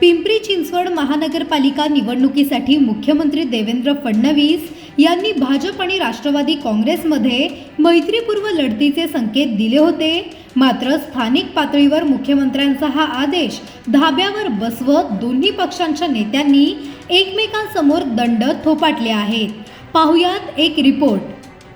पिंपरी चिंचवड महानगरपालिका निवडणुकीसाठी मुख्यमंत्री देवेंद्र फडणवीस यांनी भाजप आणि राष्ट्रवादी काँग्रेसमध्ये मैत्रीपूर्व लढतीचे संकेत दिले होते. मात्र स्थानिक पातळीवर मुख्यमंत्र्यांचा हा आदेश धाब्यावर बसवत दोन्ही पक्षांच्या नेत्यांनी एकमेकांसमोर दंड थोपाटले आहेत. पाहुयात एक रिपोर्ट.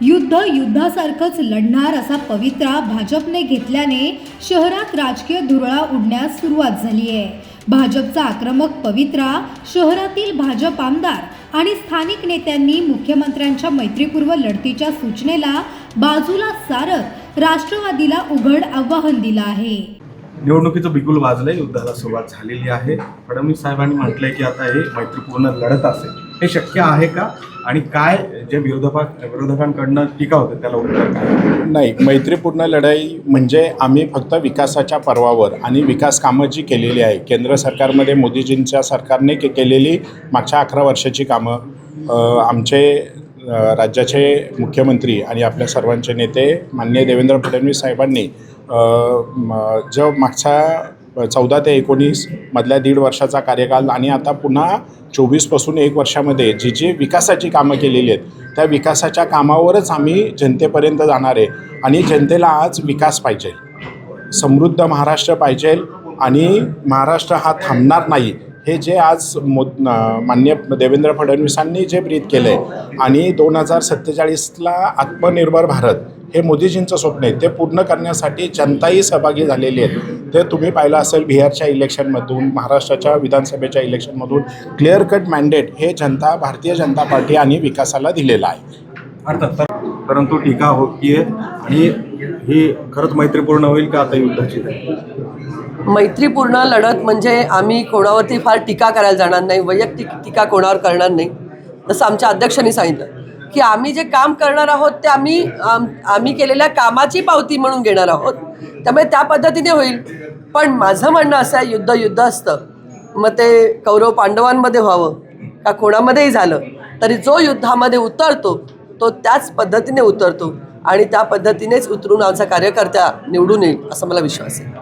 युद्ध युद्धासारखंच लढणार असा पवित्रा भाजपने घेतल्याने शहरात राजकीय धुरळा उडण्यास सुरुवात झाली आहे भाजपचा आक्रमक पवित्रा शहरातील भाजप आमदार आणि स्थानिक नेत्यांनी मुख्यमंत्र्यांच्या मैत्रीपूर्व लढतीच्या सूचनेला बाजूला सारत राष्ट्रवादीला उघड आव्हान दिलं आहे. निवडणुकीचं बिगुल वाजलंय युद्धाला सुरुवात झालेली आहे. फडणवीस साहेबांनी म्हटलंय की आता हे मैत्रीपूर्ण लढत असेल. हे शक्य आहे का? आणि काय जे विरोधपा विरोधकांकडनं टीका होते त्याला उत्तर काय? नाही मैत्रीपूर्ण लढाई म्हणजे आम्ही फक्त विकासाच्या पर्वावर आणि विकास कामं जी केलेली आहे केंद्र सरकारमध्ये मोदीजींच्या सरकारने के केलेली मागच्या अकरा वर्षाची कामं आमचे राज्याचे मुख्यमंत्री आणि आपल्या सर्वांचे नेते माननीय देवेंद्र फडणवीस साहेबांनी जो मागचा चौदा ते एकोणीस मधल्या दीड वर्षाचा कार्यकाल आणि आता पुन्हा चोवीसपासून एक वर्षामध्ये जी जी विकासाची कामं केलेली आहेत त्या विकासाच्या कामावरच आम्ही जनतेपर्यंत जाणार आहे आणि जनतेला आज विकास पाहिजे. समृद्ध महाराष्ट्र पाहिजे आणि महाराष्ट्र हा थांबणार नाही हे जे आज मो मान्य देवेंद्र फडणवीसांनी जे ब्रीद केलं आहे आणि दोन हजार सत्तेचाळीसला आत्मनिर्भर भारत हे मोदीजींचं स्वप्न आहे. ते पूर्ण करण्यासाठी जनताही सहभागी झालेली आहे ते तुम्ही पाहिलं असेल बिहारच्या इलेक्शनमधून महाराष्ट्राच्या विधानसभेच्या इलेक्शनमधून क्लिअर कट मॅन्डेट हे जनता भारतीय जनता पार्टी आणि विकासाला दिलेलं आहे. अर्थात परंतु टीका होतीये आणि ही खरंच मैत्रीपूर्ण होईल का आता युद्धाची? मैत्रीपूर्ण लढत म्हणजे आम्ही कोणावरती फार टीका करायला जाणार नाही वैयक्तिक टीका कोणावर करणार नाही जसं आमच्या अध्यक्षांनी सांगितलं. की आम्ही जे काम करणार आहोत ते आम्ही आम्ही केलेल्या कामाची पावती म्हणून घेणार आहोत. त्यामुळे त्या पद्धतीने होईल. पण माझं म्हणणं असं आहे युद्ध युद्ध असतं. मग ते कौरव पांडवांमध्ये व्हावं का कोणामध्येही झालं तरी जो युद्धामध्ये उतरतो तो त्याच पद्धतीने उतरतो आणि त्या पद्धतीनेच उतरून आमचा कार्यकर्ता निवडून येईल असा मला विश्वास आहे.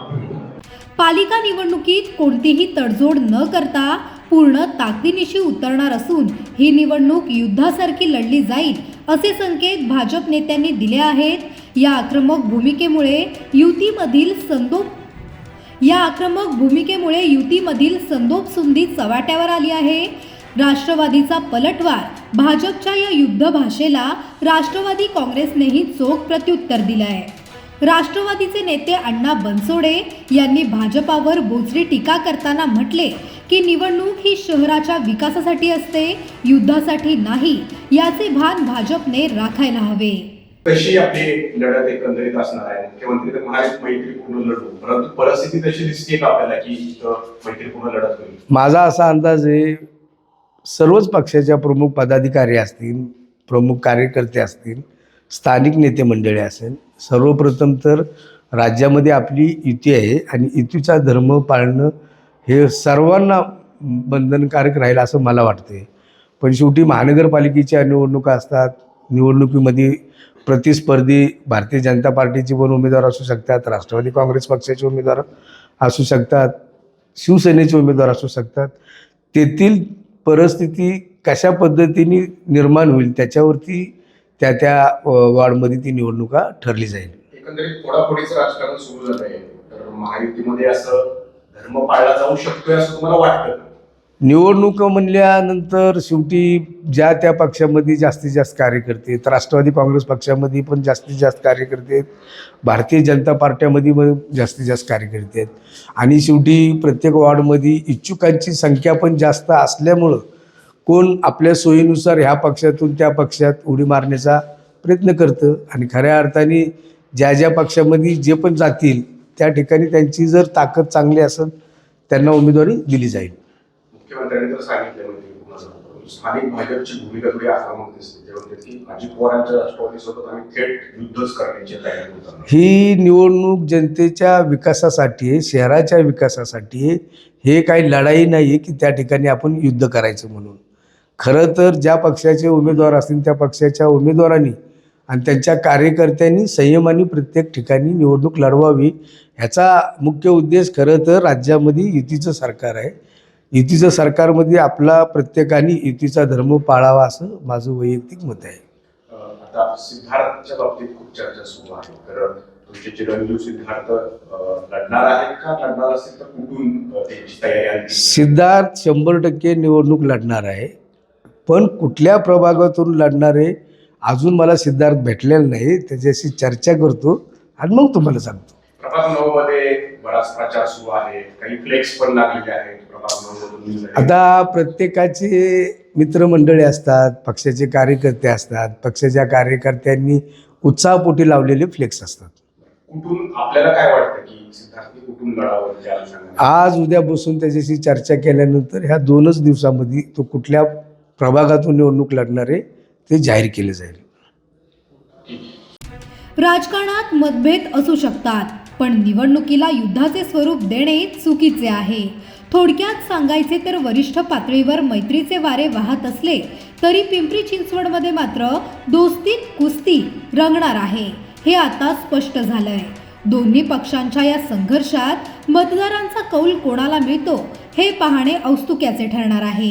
पालिका निवडणुकीत कोणतीही तडजोड न करता पूर्ण ताकदीनिशी उतरणार असून ही निवडणूक युद्धासारखी लढली जाईल असे संकेत भाजप नेत्यांनी दिले आहेत. या आक्रमक भूमिकेमुळे युतीमधील संदोप या आक्रमक भूमिकेमुळे युतीमधील संदोप सुंदी चव्हाट्यावर आली आहे. राष्ट्रवादीचा पलटवार भाजपच्या या युद्ध भाषेला राष्ट्रवादी काँग्रेसनेही चोख प्रत्युत्तर दिलं आहे राष्ट्रवादीचे नेते अण्णा बनसोडे यांनी भाजपावर बोचरी टीका करताना म्हटले की निवडणूक ही शहराच्या विकासासाठी असते युद्धासाठी नाही याचे भान भाजपने राखायला हवे. कशी आपली लढत एकंदरीत असणार आहे. मुख्यमंत्री तर म्हणाले मैत्रीपूर्ण लढू. परंतु परिस्थिती तशी दिसते का आपल्याला की मैत्रीपूर्ण लढत होईल? माझा असा अंदाज आहे सर्वच पक्षाच्या प्रमुख पदाधिकारी असतील प्रमुख कार्यकर्ते असतील स्थानिक नेते मंडळी असेल सर्वप्रथम तर राज्यामध्ये आपली युती आहे आणि युतीचा धर्म पाळणं हे सर्वांना बंधनकारक राहील असं मला वाटते पण शेवटी महानगरपालिकेच्या निवडणुका असतात. निवडणुकीमध्ये प्रतिस्पर्धी भारतीय जनता पार्टीचे पण उमेदवार असू शकतात राष्ट्रवादी काँग्रेस पक्षाचे उमेदवार असू शकतात शिवसेनेचे उमेदवार असू शकतात. तेथील परिस्थिती कशा पद्धतीने निर्माण होईल त्याच्यावरती त्या त्या वॉर्डमध्ये ती निवडणुका ठरली जाईल. एकंदरीत फोडाफोडीचं राजकारण सुरू झालंय. तर महायुतीमध्ये असं धर्म पाळला जाऊ शकतोय असं तुम्हाला वाटतं? का? निवडणुका म्हणल्यानंतर शेवटी ज्या त्या पक्षामध्ये जास्तीत जास्त कार्यकर्ते आहेत राष्ट्रवादी काँग्रेस पक्षामध्ये पण जास्तीत जास्त कार्यकर्ते आहेत भारतीय जनता पार्ट्यामध्ये पण जास्तीत जास्त कार्यकर्ते आहेत. आणि शेवटी प्रत्येक वॉर्डमध्ये इच्छुकांची संख्या पण जास्त असल्यामुळं कोण आपल्या सोयीनुसार ह्या पक्षातून त्या पक्षात उडी मारण्याचा प्रयत्न करतं आणि खऱ्या अर्थाने ज्या ज्या पक्षामध्ये जे पण जातील त्या ठिकाणी त्यांची जर ताकद चांगली असेल त्यांना उमेदवारी दिली जाईल. मुख्यमंत्र्यांनी तर सांगितलं मैत्रीपूर्ण लढू परंतु स्थानिक भाजपची भूमिका थोडी आक्रमक दिसते. ते म्हणतात की अजित पवारांच्या राष्ट्रवादीसोबत आम्ही थेट युद्धच करण्याची तयारी होतो ही निवडणूक जनतेच्या विकासासाठी आहे शहराच्या विकासासाठी आहे. हे काही लढाई नाही की त्या ठिकाणी आपण युद्ध करायचं म्हणून. खरं तर ज्या पक्षाचे उमेदवार असतील त्या पक्षाच्या उमेदवारांनी आणि त्यांच्या कार्यकर्त्यांनी संयमाने प्रत्येक ठिकाणी निवडणूक लढवावी ह्याचा मुख्य उद्देश खरं तर राज्यामध्ये युतीचं सरकार आहे. युतीचं सरकारमध्ये आपला प्रत्येकाने युतीचा धर्म पाळावा असं माझं वैयक्तिक मत आहे. आता सिद्धार्थच्या बाबतीत खूप चर्चा सुरू आहे. तर तुमचे चिरंजीव सिद्धार्थ लढणार आहेत का? लढणार असेल तर कुठून तयारी सिद्धार्थ शंभर टक्के निवडणूक लढणार आहे. पण कुठल्या प्रभागातून लढणार अजून मला सिद्धार्थ भेटलेला नाही त्याच्याशी चर्चा करतो आणि मग तुम्हाला सांगतो. प्रभाग नऊ मध्ये बराच प्रचार सुरू आहे. काही फ्लेक्स पण लागलेले आहेत. प्रभाग नऊ मधून आता प्रत्येकाचे मित्रमंडळी असतात पक्षाचे कार्यकर्ते असतात पक्षाच्या कार्यकर्त्यांनी उत्साहपोटी लावलेले फ्लेक्स असतात. कुठून आपल्याला काय वाटतं की कुठून लढावं आज उद्या बसून त्याच्याशी चर्चा केल्यानंतर ह्या दोनच दिवसामध्ये तो कुठल्या प्रभागातून निवडणूक लढणारे ते जाहीर केले जाईल. राजकारणात मतभेद असू शकतात पण निवडणुकीला युद्धाचे स्वरूप देणे चुकीचे आहे. थोडक्यात सांगायचे तर वरिष्ठ पातळीवर मैत्रीचे वारे वाहत असले तरी पिंपरी चिंचवडमध्ये मात्र दोस्तीत कुस्ती रंगणार आहे हे आता स्पष्ट झालंय. दोन्ही पक्षांच्या या संघर्षात मतदारांचा कौल कोणाला मिळतो हे पाहणे औस्तुक्याचे ठरणार आहे.